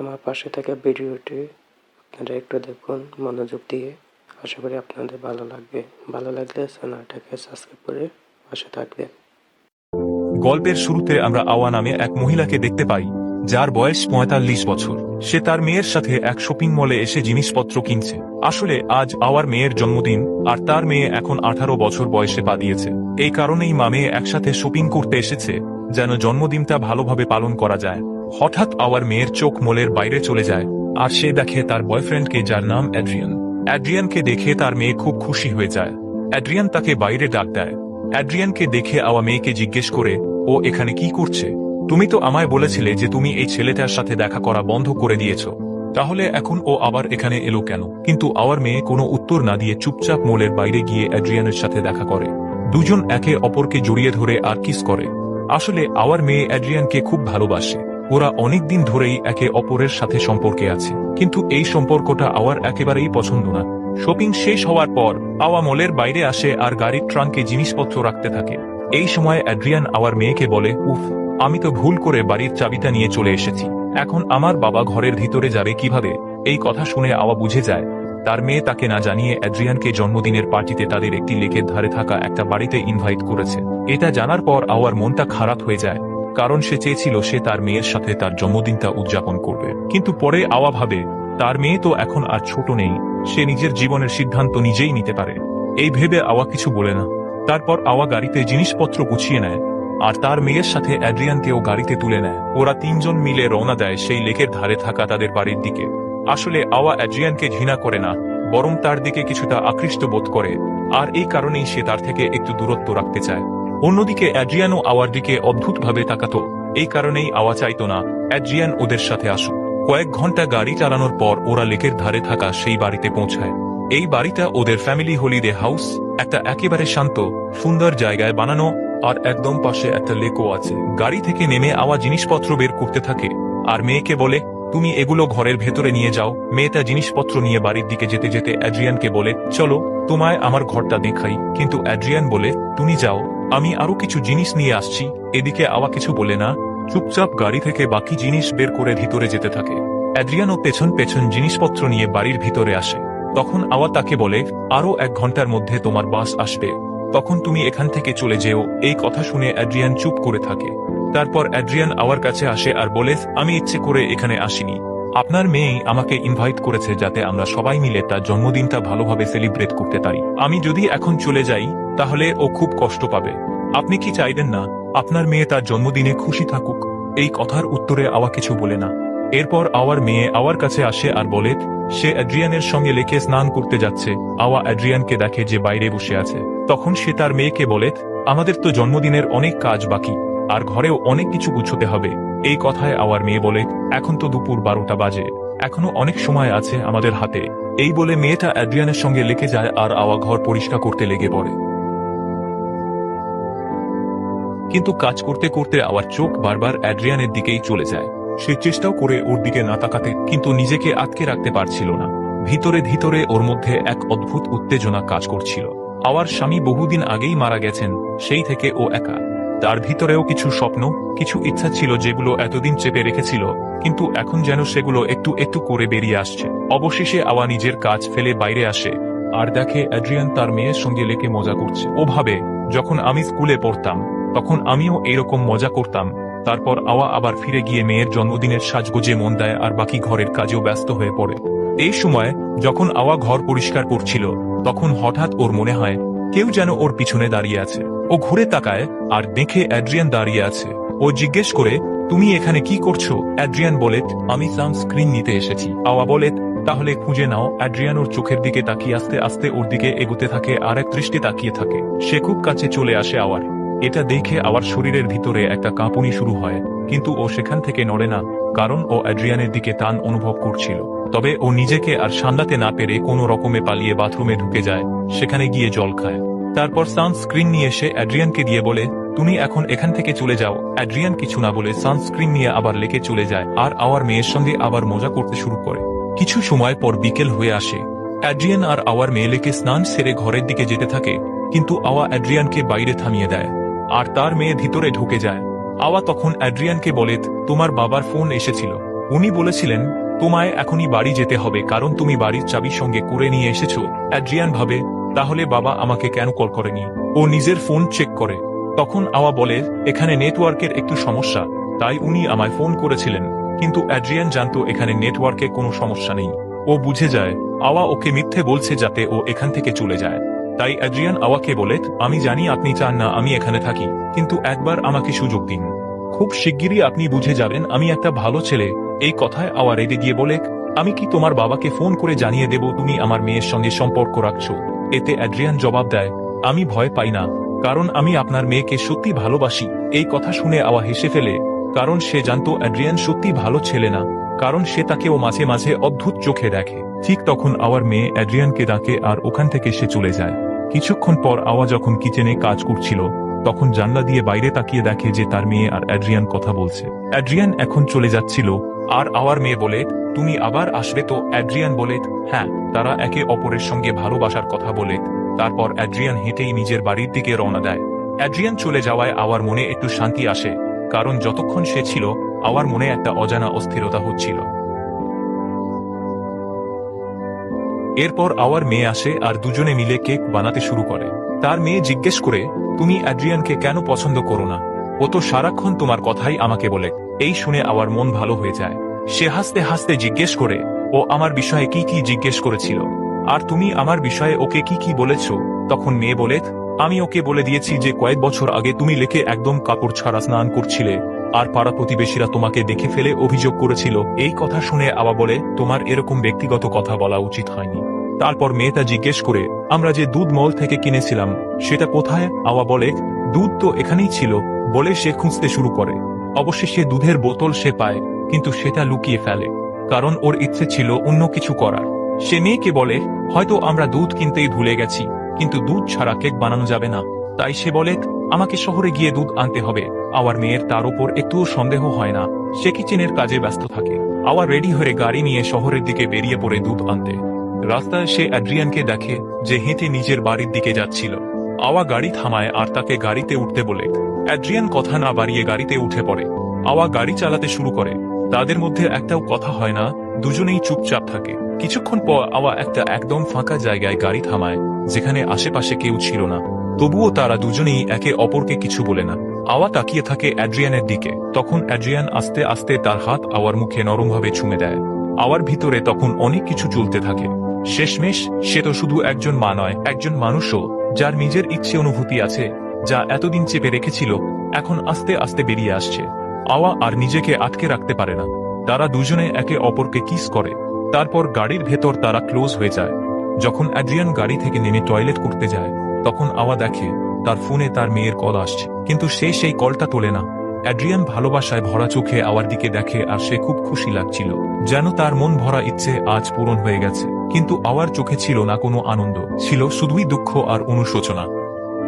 আমার পাশে থাকা ভিডিওটি আপনারা একটু দেখুন, মনোযোগ দিয়ে। আশা করি আপনাদের ভালো লাগবে। ভালো লাগলে চ্যানেলটাকে সাবস্ক্রাইব করে পাশে থাকবেন। গল্পের শুরুতে আমরা আওয়া নামে এক মহিলাকে দেখতে পাই, যার বয়স পঁয়তাল্লিশ বছর। সে তার মেয়ের সাথে এক শপিং মলে এসে জিনিসপত্র কিনছে। আসলে আজ আওয়ার মেয়ের জন্মদিন, আর তার মেয়ে এখন আঠারো বছর বয়সে পা দিয়েছে। এই কারণেই মা মেয়ে একসাথে শপিং করতে এসেছে, যেন জন্মদিনটা ভালোভাবে পালন করা যায়। হঠাৎ আওয়ার মেয়ের চোখ মোলের বাইরে চলে যায়, আর সে দেখে তার বয়ফ্রেন্ডকে যার নাম অ্যাড্রিয়ান। অ্যাড্রিয়ানকে দেখে তার মেয়ে খুব খুশি হয়ে যায়। অ্যাড্রিয়ান তাকে বাইরে ডাক দেয়। অ্যাড্রিয়ানকে দেখে আওয়া মেয়েকে জিজ্ঞেস করে, ও এখানে কি করছে? তুমি তো আমায় বলেছিলে যে তুমি এই ছেলেটার সাথে দেখা করা বন্ধ করে দিয়েছ। তাহলে এখন ও আবার এখানে এলো কেন? কিন্তু আওয়ার মেয়ে কোনো উত্তর না দিয়ে চুপচাপ মোলের বাইরে গিয়ে অ্যাড্রিয়ানের সাথে দেখা করে। দুজন একে অপরকে জড়িয়ে ধরে আর কিস করে। আসলে আওয়ার মেয়ে অ্যাড্রিয়ানকে খুব ভালোবাসে। ওরা অনেক দিন ধরেই একে অপরের সাথে সম্পর্কে আছে। কিন্তু এই সম্পর্কটা আওয়ার একেবারেই পছন্দ না। শপিং শেষ হওয়ার পর আওয়া মলের বাইরে আসে আর গাড়ির ট্রাঙ্কে জিনিসপত্র রাখতে থাকে। এই সময় অ্যাড্রিয়ান আওয়ার মেয়েকে বলে, উফ, আমি তো ভুল করে বাড়ির চাবিটা নিয়ে চলে এসেছি। এখন আমার বাবা ঘরের ভিতরে যাবে কীভাবে? এই কথা শুনে আওয়া বুঝে যায়। তার মেয়ে তাকে না জানিয়ে অ্যাড্রিয়ানকে জন্মদিনের পার্টিতে তাদের একটি লেকের ধারে থাকা একটা বাড়িতে ইনভাইট করেছে। এটা জানার পর আওয়ার মনটা খারাপ হয়ে যায়। কারণ সে চেয়েছিল সে তার মেয়ের সাথে তার জন্মদিনটা উদযাপন করবে। কিন্তু পরে আওয়া ভাবে, তার মেয়ে তো এখন আর ছোট নেই, সে নিজের জীবনের সিদ্ধান্ত নিজেই নিতে পারে। এই ভেবে আওয়া কিছু বলে না। তারপর আওয়া গাড়িতে জিনিসপত্র গুছিয়ে নেয়, আর তার মেয়ের সাথে অ্যাড্রিয়ানকেও গাড়িতে তুলে নেয়। ওরা তিনজন মিলে রওনা দেয় সেই লেকের ধারে থাকা তাদের বাড়ির দিকে। আসলে আওয়া অ্যাড্রিয়ানকে ঘৃণা করে না, বরং তার দিকে কিছুটা আকৃষ্ট বোধ করে, আর এই কারণেই সে তার থেকে একটু দূরত্ব রাখতে চায়। অন্যদিকে অ্যাড্রিয়ানো আওয়ার দিকে অদ্ভুতভাবে তাকাত। এই কারণেই আওয়া চাইতো না, অ্যাড্রিয়ান, ওদের সাথে আসুক। কয়েক ঘণ্টা গাড়ি চালানোর পর ওরা লেকের ধারে থাকা সেই বাড়িতে পৌঁছায়। এই বাড়িটা ওদের ফ্যামিলি হলিডে হাউস, একটা একেবারে শান্ত, সুন্দর জায়গায় বানানো, আর একদম পাশে একটা লেকও আছে। গাড়ি থেকে নেমে আওয়া জিনিসপত্র বের করতে থাকে, আর মেয়েকে বলে, তুমি এগুলো ঘরের ভেতরে নিয়ে যাও। মেয়েটা জিনিসপত্র নিয়ে বাড়ির দিকে যেতে যেতে অ্যাড্রিয়ানকে বলে, চলো, তোমায় আমার ঘরটা দেখাই। কিন্তু অ্যাড্রিয়ান বলে, তুমি যাও। আমি আরও কিছু জিনিস নিয়ে আসছি। এদিকে আওয়া কিছু বলে না। চুপচাপ গাড়ি থেকে বাকি জিনিস বের করে ভিতরে যেতে থাকে। অ্যাড্রিয়ানও পেছন পেছন জিনিসপত্র নিয়ে বাড়ির ভিতরে আসে। তখন আওয়া তাকে বলে, আরও এক ঘণ্টার মধ্যে তোমার বাস আসবে। তখন তুমি এখান থেকে চলে যেও। এই কথা শুনে অ্যাড্রিয়ান চুপ করে থাকে। তারপর অ্যাড্রিয়ান আওয়ার কাছে আসে আর বলে, আমি ইচ্ছে করে এখানে আসিনি। আপনার মেয়েই আমাকে ইনভাইট করেছে যাতে আমরা সবাই মিলে তার জন্মদিনটা ভালোভাবে সেলিব্রেট করতে পারি। আমি যদি এখন চলে যাই তাহলে ও খুব কষ্ট পাবে। আপনি কি চাইবেন না? আপনার মেয়ে তার জন্মদিনে খুশি থাকুক। এই কথার উত্তরে আওয়া কিছু বলে না। এরপর আওয়ার মেয়ে আওয়ার কাছে আসে আর বলে, সে অ্যাড্রিয়ানের সঙ্গে লেকে স্নান করতে যাচ্ছে। আওয়া অ্যাড্রিয়ানকে দেখে যে বাইরে বসে আছে। তখন সে তার মেয়েকে বলে, আমাদের তো জন্মদিনের অনেক কাজ বাকি, আর ঘরেও অনেক কিছু গুছোতে হবে। এই কথায় আওয়ার মেয়ে বলে, এখন তো দুপুর বারোটা বাজে। এখনও অনেক সময় আছে আমাদের হাতে। এই বলে মেয়েটা অ্যাড্রিয়ানের সঙ্গে লেকে যায় আর আওয়া ঘর পরিষ্কার করতে লেগে পড়ে। কিন্তু কাজ করতে করতে আওয়ার চোখ বারবার অ্যাড্রিয়ানের দিকেই চলে যায়। সে চেষ্টাও করে ওর দিকে না তাকাতে, কিন্তু নিজেকে আটকে রাখতে পারছিল না। ভিতরে ভিতরে ওর মধ্যে এক অদ্ভুত উত্তেজনা কাজ করছিল। আওয়ার স্বামী বহুদিন আগেই মারা গেছেন, সেই থেকে ও একা। তার ভিতরেও কিছু স্বপ্ন, কিছু ইচ্ছা ছিল যেগুলো এতদিন চেপে রেখেছিল, কিন্তু এখন যেন সেগুলো একটু একটু করে বেরিয়ে আসছে। অবশেষে আওয়া নিজের কাজ ফেলে বাইরে আসে, আর দেখে অ্যাড্রিয়ান তার মেয়ের সঙ্গে লেকে মজা করছে। ও ভাবে, যখন আমি স্কুলে পড়তাম তখন আমিও এরকম মজা করতাম, তারপর আওয়া আবার ফিরে গিয়ে মেয়ের জন্মদিনের সাজগোজে মন দেয় আর বাকি ঘরের কাজেও ব্যস্ত হয়ে পড়ে। এই সময় যখন আওয়া ঘর পরিষ্কার করছিল, তখন হঠাৎ ওর মনে হয়, কেউ যেন ওর পিছনে দাঁড়িয়ে আছে। ও ঘুরে তাকায় আর দেখে অ্যাড্রিয়ান দাঁড়িয়ে আছে। ও জিজ্ঞেস করে, তুমি এখানে কি করছ? অ্যাড্রিয়ান বলে, আমি সানস্ক্রিন নিতে এসেছি। আওয়া বলে, তাহলে খুঁজে নাও। অ্যাড্রিয়ান ওর চোখের দিকে তাকিয়ে আস্তে আস্তে ওর দিকে এগোতে থাকে আর এক দৃষ্টি তাকিয়ে থাকে। সে খুব কাছে চলে আসে আওয়ার। এটা দেখে আবার শরীরের ভিতরে একটা কাঁপুনি শুরু হয়, কিন্তু ও সেখান থেকে নড়ে না, কারণ ও অ্যাড্রিয়ানের দিকে টান অনুভব করছিল। তবে ও নিজেকে আর সামলাতে না পেরে কোনো রকমে পালিয়ে বাথরুমে ঢুকে যায়, সেখানে গিয়ে জল খায়। তারপর সানস্ক্রিন নিয়ে এসে অ্যাড্রিয়ানকে দিয়ে বলে, তুমি এখন এখান থেকে চলে যাও। অ্যাড্রিয়ান কিছু না বলে সানস্ক্রিন নিয়ে আবার লেকে চলে যায়, আর আওয়ার মেয়ের সঙ্গে আবার মজা করতে শুরু করে। কিছু সময় পর বিকেল হয়ে আসে। অ্যাড্রিয়ান আর আওয়ার মেয়ে লেকে স্নান সেরে ঘরের দিকে যেতে থাকে, কিন্তু আওয়া অ্যাড্রিয়ানকে বাইরে থামিয়ে দেয়। আর তার মেয়ে ভিতরে ঢুকে যায়। আওয়া তখন অ্যাড্রিয়ানকে বলে, তোমার বাবার ফোন এসেছিল। উনি বলেছিলেন, তোমায় এখনই বাড়ি যেতে হবে, কারণ তুমি বাড়ির চাবি সঙ্গে করে নিয়ে এসেছ। অ্যাড্রিয়ান ভাবে, তাহলে বাবা আমাকে কেন কল করেনি? ও নিজের ফোন চেক করে। তখন আওয়া বলে, এখানে নেটওয়ার্কের একটু সমস্যা। তাই উনি আমায় ফোন করেছিলেন, কিন্তু অ্যাড্রিয়ান জানতো এখানে নেটওয়ার্কে কোনো সমস্যা নেই। ও বুঝে যায়, আওয়া ওকে মিথ্যে বলছে যাতে ও এখান থেকে চলে যায়। তাই অ্যাড্রিয়ান আওয়াকে বলে, আমি জানি আপনি চান না, আমি এখানে থাকি। কিন্তু একবার আমাকে সুযোগ দিন। খুব শিগগিরই আপনি বুঝে যাবেন, আমি একটা ভালো ছেলে। এই কথায় আওয়া রেগে গিয়ে বলে, আমি কি তোমার বাবাকে ফোন করে জানিয়ে দেব তুমি আমার মেয়ের সঙ্গে সম্পর্ক রাখছো? এতে অ্যাড্রিয়ান জবাব দেয়, আমি ভয় পাই না, কারণ আমি আপনার মেয়েকে সত্যি ভালোবাসি। এই কথা শুনে আওয়া হেসে ফেলে, কারণ সে জানতো অ্যাড্রিয়ান সত্যি ভালো ছেলে না, কারণ সে তাকেও মাঝে মাঝে অদ্ভুত চোখে দেখে। ঠিক তখন আওয়ার মেয়ে অ্যাড্রিয়ানকে ডাকে আর ওখান থেকে সে চলে যায়। কিছুক্ষণ পর আওয়া যখন কিচেনে কাজ করছিল, তখন জানলা দিয়ে বাইরে তাকিয়ে দেখে যে তার মেয়ে আর অ্যাড্রিয়ান কথা বলছে। অ্যাড্রিয়ান এখন চলে যাচ্ছিল, আর আওয়ার মেয়ে বলে, তুমি আবার আসবে তো? অ্যাড্রিয়ান বলে হ্যাঁ। তারা একে অপরের সঙ্গে ভালোবাসার কথা বলে, তারপর অ্যাড্রিয়ান হেঁটেই নিজের বাড়ির দিকে রওনা দেয়। অ্যাড্রিয়ান চলে যাওয়ায় আওয়ার মনে একটু শান্তি আসে, কারণ যতক্ষণ সে ছিল, আওয়ার মনে একটা অজানা অস্থিরতা হচ্ছিল। এরপর আওয়ার মেয়ে আসে আর দুজনে মিলে কেক বানাতে শুরু করে। তার মেয়ে জিজ্ঞেস করে, তুমি অ্যাড্রিয়ানকে কেন পছন্দ করো না? ও তো সারাক্ষণ তোমার কথাই আমাকে বলে। এই শুনে আওয়ার মন ভালো হয়ে যায়। সে হাসতে হাসতে জিজ্ঞেস করে, ও আমার বিষয়ে কি কি জিজ্ঞেস করেছিল? আর তুমি আমার বিষয়ে ওকে কি কি বলেছ? তখন মেয়ে বলে, আমি ওকে বলে দিয়েছি যে কয়েক বছর আগে তুমি লেখে একদম কাপড় ছাড়া স্নান করছিলে। আর পাড়া প্রতিবেশীরা তোমাকে দেখে ফেলে অভিযোগ করেছিল। এই কথা শুনে আবা বলে, তোমার এরকম ব্যক্তিগত কথা বলা উচিত হয়নি। তারপর মেয়েটা জিজ্ঞেস করে, আমরা যে দুধ মল থেকে কিনেছিলাম, সেটা কোথায়? আওয়া বলে, দুধ তো এখানেই ছিল। বলে সে খুঁজতে শুরু করে। অবশেষে দুধের বোতল সে পায়, কিন্তু সেটা লুকিয়ে ফেলে, কারণ ওর ইচ্ছে ছিল অন্য কিছু করার। সে মেয়েকে বলে, হয়তো আমরা দুধ কিনতেই ভুলে গেছি, কিন্তু দুধ ছাড়া কেক বানানো যাবে না। তাই সে বলে, আমাকে শহরে গিয়ে দুধ আনতে হবে। আওয়ার মেয়ের তার উপর একটুও সন্দেহ হয় না। সে কিচেনের কাজে ব্যস্ত থাকে। আওয়ার রেডি হয়ে গাড়ি নিয়ে শহরের দিকে বেরিয়ে পড়ে দুধ আনতে। রাস্তায় সে অ্যাড্রিয়ানকে দেখে যে হেঁটে নিজের বাড়ির দিকে যাচ্ছিল। আওয়া গাড়ি থামায় আর তাকে গাড়িতে উঠতে বলে। অ্যাড্রিয়ান কথা না বাড়িয়ে গাড়িতে উঠে পড়ে। আওয়া গাড়ি চালাতে শুরু করে। তাদের মধ্যে একটাও কথা হয় না, দুজনেই চুপচাপ থাকে। কিছুক্ষণ পর আওয়া একটা একদম ফাঁকা জায়গায় গাড়ি থামায়, যেখানে আশেপাশে কেউ ছিল না। তবুও তারা দুজনেই একে অপরকে কিছু বলে না। আওয়া তাকিয়ে থাকে অ্যাড্রিয়ানের দিকে। তখন অ্যাড্রিয়ান আস্তে আস্তে তার হাত আওয়ার মুখে নরমভাবে ছুঁয়ে দেয়। আওয়ার ভিতরে তখন অনেক কিছু চলতে থাকে। শেষমেশ, সে তো শুধু একজন মা নয়, একজন মানুষও, যার নিজের ইচ্ছে অনুভূতি আছে, যা এতদিন চেপে রেখেছিল, এখন আস্তে আস্তে বেরিয়ে আসছে। আওয়া আর নিজেকে আটকে রাখতে পারে না। তারা দুজনে একে অপরকে কিস করে। তারপর গাড়ির ভেতর তারা ক্লোজ হয়ে যায়। যখন অ্যাড্রিয়ান গাড়ি থেকে নেমে টয়লেট করতে যায়, তখন আওয়া দেখে তার ফোনে তার মেয়ের কল আসছে। কিন্তু সে সেই কলটা তোলে না। অ্যাড্রিয়ান ভালোবাসায় ভরা চোখে আওয়ার দিকে দেখে আর সে খুব খুশি লাগছিল। যেন তার মন ভরা ইচ্ছে আজ পূরণ হয়ে গেছে। কিন্তু আওয়ার চোখে ছিল না কোনো আনন্দ। ছিল শুধুই দুঃখ আর অনুশোচনা।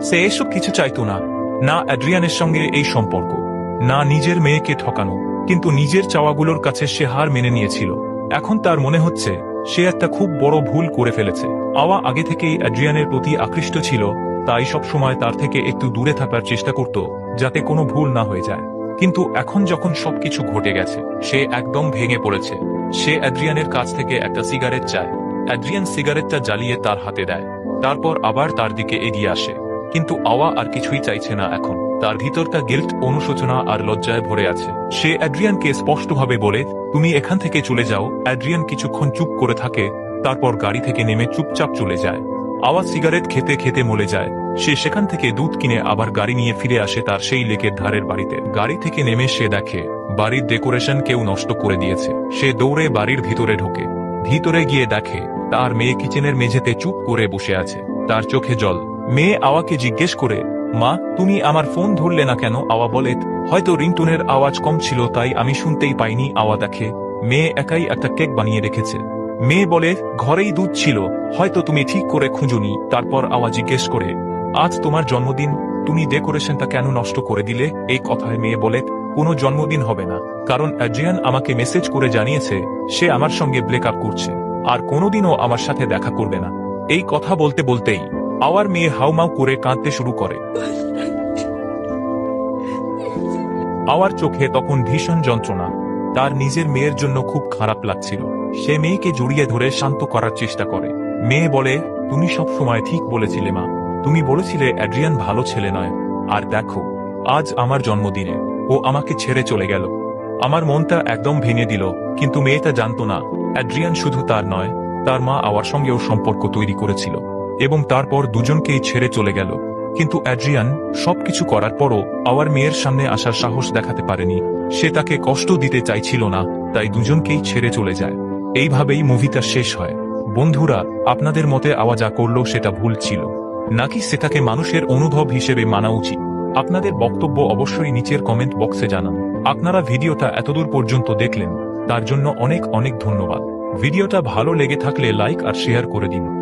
সে এসব কিছু চাইতো না। না অ্যাড্রিয়ানের সঙ্গে এই সম্পর্ক। না নিজের মেয়েকে ঠকানো। কিন্তু নিজের চাওয়াগুলোর কাছে সে হার মেনে নিয়েছিল। এখন তার মনে হচ্ছে, সে একটা খুব বড় ভুল করে ফেলেছে। আওয়া আগে থেকেই অ্যাড্রিয়ানের প্রতি আকৃষ্ট ছিল। তাই সব সময় তার থেকে একটু দূরে থাকার চেষ্টা করত, যাতে কোনো ভুল না হয়ে যায়। কিন্তু এখন যখন সবকিছু ঘটে গেছে, সে একদম ভেঙে পড়েছে। সে অ্যাড্রিয়ানের কাছ থেকে একটা সিগারেট চায়। অ্যাড্রিয়ান সিগারেটটা জ্বালিয়ে তার হাতে দেয়। তারপর আবার তার দিকে এগিয়ে আসে। কিন্তু আওয়া আর কিছুই চাইছে না এখন। তার ভিতরটা গিল্ট, অনুশোচনা আর লজ্জায় ভরে আছে। সে অ্যাড্রিয়ানকে স্পষ্টভাবে বলে, তুমি এখান থেকে চলে যাও। অ্যাড্রিয়ান কিছুক্ষণ চুপ করে থাকে, তারপর গাড়ি থেকে নেমে চুপচাপ চলে যায়। আওয়াজ সিগারেট খেতে খেতে মলে যায়। সে সেখান থেকে দুধ কিনে আবার গাড়ি নিয়ে ফিরে আসে তার সেই লেকের ধারের বাড়িতে। গাড়ি থেকে নেমে সে দেখে, বাড়ির ডেকোরেশন কেউ নষ্ট করে দিয়েছে। সে দৌড়ে বাড়ির ভিতরে ঢোকে। ভিতরে গিয়ে দেখে, তার মেয়ে কিচেনের মেঝেতে চুপ করে বসে আছে। তার চোখে জল। মেয়ে আওয়াকে জিজ্ঞেস করে, মা, তুমি আমার ফোন ধরলে না কেন? আওয়া বলে, হয়তো রিংটুনের আওয়াজ কম ছিল, তাই আমি শুনতেই পাইনি। আওয়া দেখে, মেয়ে একাই একটা কেক বানিয়ে রেখেছে। মেয়ে বলে, ঘরেই দুধ ছিল, হয়তো তুমি ঠিক করে খুঁজুনি। তারপর আওয়া জিজ্ঞেস করে, আজ তোমার জন্মদিন, তুমি ডেকোরেশনটা কেন নষ্ট করে দিলে? এই কথায় মেয়ে বলে, কোনো জন্মদিন হবে না, কারণ অ্যাড্রিয়ান আমাকে মেসেজ করে জানিয়েছে, সে আমার সঙ্গে ব্রেকআপ করছে, আর কোনোদিনও আমার সাথে দেখা করবে না। এই কথা বলতে বলতেই, আওয়ার মেয়ে হাউমাউ করে কাঁদতে শুরু করে। আওয়ার চোখে তখন ভীষণ যন্ত্রণা, তার নিজের মেয়ের জন্য খুব খারাপ লাগছিল। সে মেয়েকে জড়িয়ে ধরে শান্ত করার চেষ্টা করে। মেয়ে বলে, তুমি সব সময় ঠিক বলেছিলে, মা। তুমি বলেছিলে অ্যাড্রিয়ান ভালো ছেলে নয়। আর দেখো, আজ আমার জন্মদিনে ও আমাকে ছেড়ে চলে গেল। আমার মনটা একদম ভেঙে দিল, কিন্তু মেয়েটা জানতো না, অ্যাড্রিয়ান শুধু তার নয়, তার মা আওয়ার সঙ্গেও সম্পর্ক তৈরি করেছিল। এবং তারপর দুজনকেই ছেড়ে চলে গেল। কিন্তু অ্যাড্রিয়ান সবকিছু করার পরও আওয়ার মেয়ের সামনে আসার সাহস দেখাতে পারেনি। সে তাকে কষ্ট দিতে চাইছিল না, তাই দুজনকেই ছেড়ে চলে যায়। এইভাবেই মুভিটা শেষ হয়। বন্ধুরা, আপনাদের মতে আওয়া যা করল সেটা ভুল ছিল। নাকি সেটাকে মানুষের অনুভব হিসেবে মানা উচিত? আপনাদের বক্তব্য অবশ্যই নিচের কমেন্ট বক্সে জানান। আপনারা ভিডিওটা এতদূর পর্যন্ত দেখলেন, তার জন্য অনেক অনেক ধন্যবাদ। ভিডিওটা ভালো লেগে থাকলে লাইক আর শেয়ার করে দিন।